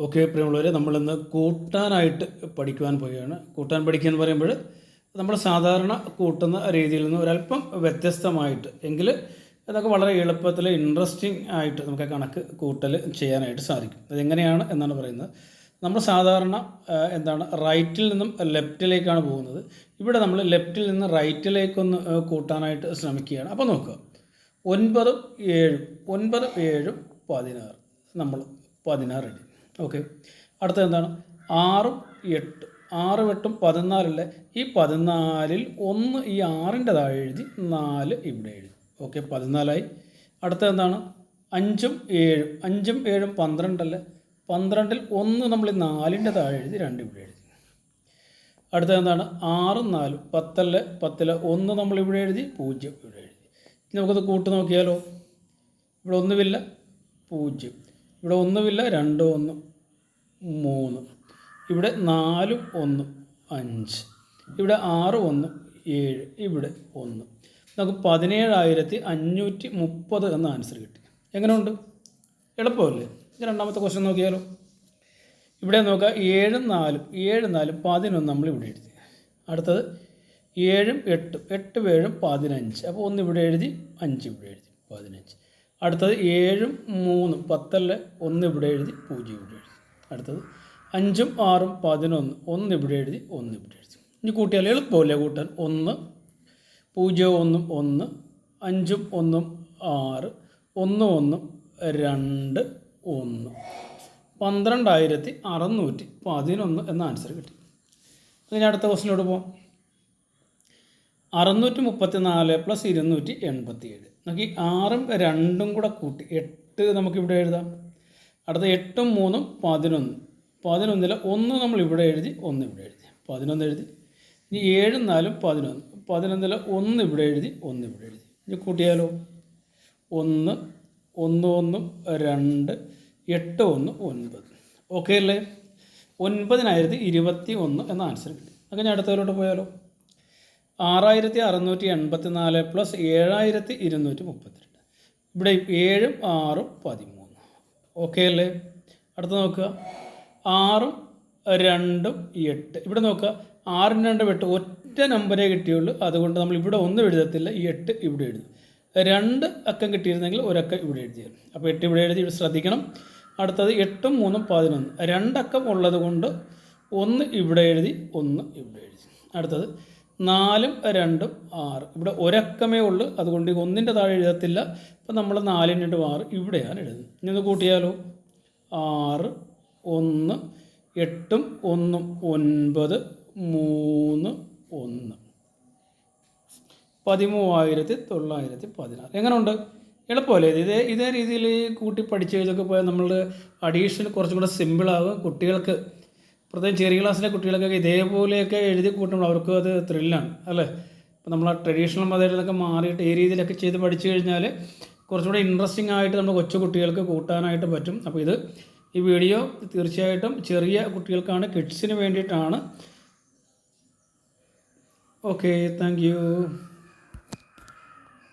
Okay പ്രിയമുള്ളവരെ നമ്മളിന്ന് കൂട്ടാനായിട്ട് പഠിക്കുവാൻ പോവുകയാണ്. കൂട്ടാൻ പഠിക്കുക എന്ന് പറയുമ്പോൾ നമ്മൾ സാധാരണ കൂട്ടുന്ന രീതിയിൽ നിന്ന് ഒരല്പം വ്യത്യസ്തമായിട്ട് എങ്കിൽ അതൊക്കെ വളരെ എളുപ്പത്തിൽ ഇൻട്രസ്റ്റിംഗ് ആയിട്ട് നമുക്ക് കണക്ക് കൂട്ടൽ ചെയ്യാനായിട്ട് സാധിക്കും. അതെങ്ങനെയാണ് എന്നാണ് പറയുന്നത്. നമ്മൾ സാധാരണ എന്താണ് റൈറ്റിൽ നിന്നും ലെഫ്റ്റിലേക്കാണ് പോകുന്നത്. ഇവിടെ നമ്മൾ ലെഫ്റ്റിൽ നിന്ന് റൈറ്റിലേക്കൊന്ന് കൂട്ടാനായിട്ട് ശ്രമിക്കുകയാണ്. അപ്പോൾ നോക്കുക. ഒൻപതും ഏഴും ഒൻപതും ഏഴും പതിനാറ്. നമ്മൾ പതിനാറ് എഴുതി ഓക്കെ അടുത്തത് എന്താണ്? ആറും എട്ട്. ആറും എട്ടും പതിനാലല്ലേ? ഈ പതിനാലിൽ ഒന്ന് ഈ ആറിന്റെ താഴെ എഴുതി നാല് ഇവിടെ എഴുതി. ഓക്കെ പതിനാലായി. അടുത്തത് എന്താണ്? അഞ്ചും ഏഴും. അഞ്ചും ഏഴും പന്ത്രണ്ടല്ലേ? പന്ത്രണ്ടിൽ ഒന്ന് നമ്മൾ ഈ നാലിന്റെ താഴെ എഴുതി രണ്ട് ഇവിടെ എഴുതി. അടുത്തത് എന്താണ്? ആറും നാലും. പത്തല്ലേ? പത്തിൽ ഒന്ന് നമ്മൾ ഇവിടെ എഴുതി പൂജ്യം ഇവിടെ എഴുതി. നമുക്കത് കൂട്ട് നോക്കിയാലോ? ഇവിടെ ഒന്നുമില്ല. പൂജ്യം. ഇവിടെ ഒന്നുമില്ല രണ്ട് ഒന്ന് മൂന്ന്. ഇവിടെ നാലും ഒന്ന് അഞ്ച്. ഇവിടെ ആറ് ഒന്ന് ഏഴ്. ഇവിടെ ഒന്ന്. നമുക്ക് പതിനേഴായിരത്തി അഞ്ഞൂറ്റി മുപ്പത് എന്ന ആൻസർ കിട്ടി. എങ്ങനെയുണ്ട്? എളുപ്പമല്ലേ? രണ്ടാമത്തെ ക്വസ്റ്റ്യൻ നോക്കിയാലോ. ഇവിടെ നോക്കുക ഏഴും നാലും ഏഴ് നാലും പതിനൊന്ന് നമ്മൾ ഇവിടെ എഴുതി. അടുത്തത് ഏഴും എട്ടും എട്ടും ഏഴും പതിനഞ്ച്. അപ്പോൾ ഒന്ന് ഇവിടെ എഴുതി അഞ്ച് ഇവിടെ എഴുതി പതിനഞ്ച്. അടുത്തത് ഏഴും മൂന്നും പത്തല്ല ഒന്ന് ഇവിടെ എഴുതി പൂജ്യം ഇവിടെ എഴുതി. അടുത്തത് അഞ്ചും ആറും പതിനൊന്ന് ഒന്ന് ഇവിടെ എഴുതി ഒന്ന് ഇവിടെ എഴുതി. ഇനി കൂട്ടിയാൽ എളുപ്പമല്ലേ കൂട്ടാൻ? ഒന്ന് പൂജ്യം ഒന്നും ഒന്ന് അഞ്ചും ഒന്നും ആറ് ഒന്നും ഒന്നും രണ്ട് ഒന്ന്. പന്ത്രണ്ടായിരത്തി അറുന്നൂറ്റി പതിനൊന്ന് എന്ന ആൻസർ കിട്ടി. ഇനി അടുത്ത ക്വസ്റ്റിനോട് പോകാം അറുന്നൂറ്റി മുപ്പത്തി നാല് പ്ലസ് ഇരുന്നൂറ്റി എൺപത്തി ഏഴ് നമുക്ക് ഈ ആറും രണ്ടും കൂടെ കൂട്ടി എട്ട് നമുക്കിവിടെ എഴുതാം. അടുത്ത എട്ടും മൂന്നും പതിനൊന്ന്. പതിനൊന്നിൽ ഒന്ന് നമ്മൾ ഇവിടെ എഴുതി ഒന്ന് ഇവിടെ എഴുതി. പതിനൊന്ന് എഴുതി. ഇനി ഏഴും നാലും പതിനൊന്ന്. പതിനൊന്നിൽ ഒന്ന് ഇവിടെ എഴുതി ഒന്ന് ഇവിടെ എഴുതി. ഇനി കൂട്ടിയാലോ? ഒന്ന് ഒന്ന് ഒന്നും രണ്ട് എട്ട് ഒന്ന് ഒൻപത്. ഓക്കെ അല്ലേ? ഒൻപതിനായിരത്തി ഇരുപത്തി ഒന്ന് എന്ന ആൻസർ കിട്ടി. അങ്ങനെ അടുത്തവരോട്ട് പോയാലോ? ആറായിരത്തി അറുന്നൂറ്റി എൺപത്തി നാല് പ്ലസ് ഏഴായിരത്തി ഇരുന്നൂറ്റി മുപ്പത്തിരണ്ട് ഇവിടെ ഏഴും ആറും പതിമൂന്ന്. ഓക്കെ അല്ലേ? അടുത്ത് നോക്കുക. ആറും രണ്ടും എട്ട്. ഇവിടെ നോക്കുക. ആറും രണ്ടും എട്ട് ഒറ്റ നമ്പരേ കിട്ടിയുള്ളൂ. അതുകൊണ്ട് നമ്മൾ ഇവിടെ ഒന്നും എഴുതത്തില്ല. ഈ എട്ട് ഇവിടെ എഴുതും. രണ്ട് അക്കം കിട്ടിയിരുന്നെങ്കിൽ ഒരക്കം ഇവിടെ എഴുതിയാൽ അപ്പോൾ എട്ട് ഇവിടെ എഴുതി ഇവിടെ ശ്രദ്ധിക്കണം. അടുത്തത് എട്ടും മൂന്നും പതിനൊന്ന്. രണ്ടക്കം ഉള്ളത് കൊണ്ട് ഒന്ന് ഇവിടെ എഴുതി ഒന്ന് ഇവിടെ എഴുതി. അടുത്തത് നാലും രണ്ടും ആറ്. ഇവിടെ ഒരക്കമേ ഉള്ളൂ. അതുകൊണ്ട് ഒന്നിന്റെ താഴെ എഴുതത്തില്ല. ഇപ്പം നമ്മൾ നാലും രണ്ടും ആറ് ഇവിടെയാണ് എഴുതുന്നത്. ഇനി ഒന്ന് കൂട്ടിയാലോ? ആറ് ഒന്ന് എട്ടും ഒന്നും ഒൻപത് മൂന്ന് ഒന്ന്. പതിമൂവായിരത്തി തൊള്ളായിരത്തി പതിനാറ്. എങ്ങനെയുണ്ട് എളുപ്പമല്ലേ ഇത്? ഇതേ ഇതേ രീതിയിൽ കൂട്ടി പഠിച്ച് കഴിഞ്ഞൊക്കെ പോയാൽ നമ്മൾ അഡീഷൻ കുറച്ചും കൂടെ സിമ്പിളാകും കുട്ടികൾക്ക് പ്രത്യേകം ചെറിയ ക്ലാസ്സിലെ കുട്ടികൾക്കൊക്കെ ഇതേപോലെയൊക്കെ എഴുതി കൂട്ടുമ്പോൾ അവർക്കും അത് ത്രില്ലാണ് അല്ലേ? ഇപ്പം നമ്മൾ ആ ട്രഡീഷണൽ മെത്തേഡിൽ നിന്നൊക്കെ മാറിയിട്ട് ഈ രീതിയിലൊക്കെ ചെയ്ത് പഠിച്ചു കഴിഞ്ഞാൽ കുറച്ചുകൂടി ഇൻട്രസ്റ്റിംഗ് ആയിട്ട് നമ്മൾ കൊച്ചു കുട്ടികൾക്ക് കൂട്ടാനായിട്ട് പറ്റും. അപ്പോൾ ഇത് ഈ വീഡിയോ തീർച്ചയായിട്ടും ചെറിയ കുട്ടികൾക്കാണ് കിഡ്സിന് വേണ്ടിയിട്ടാണ്. Okay thank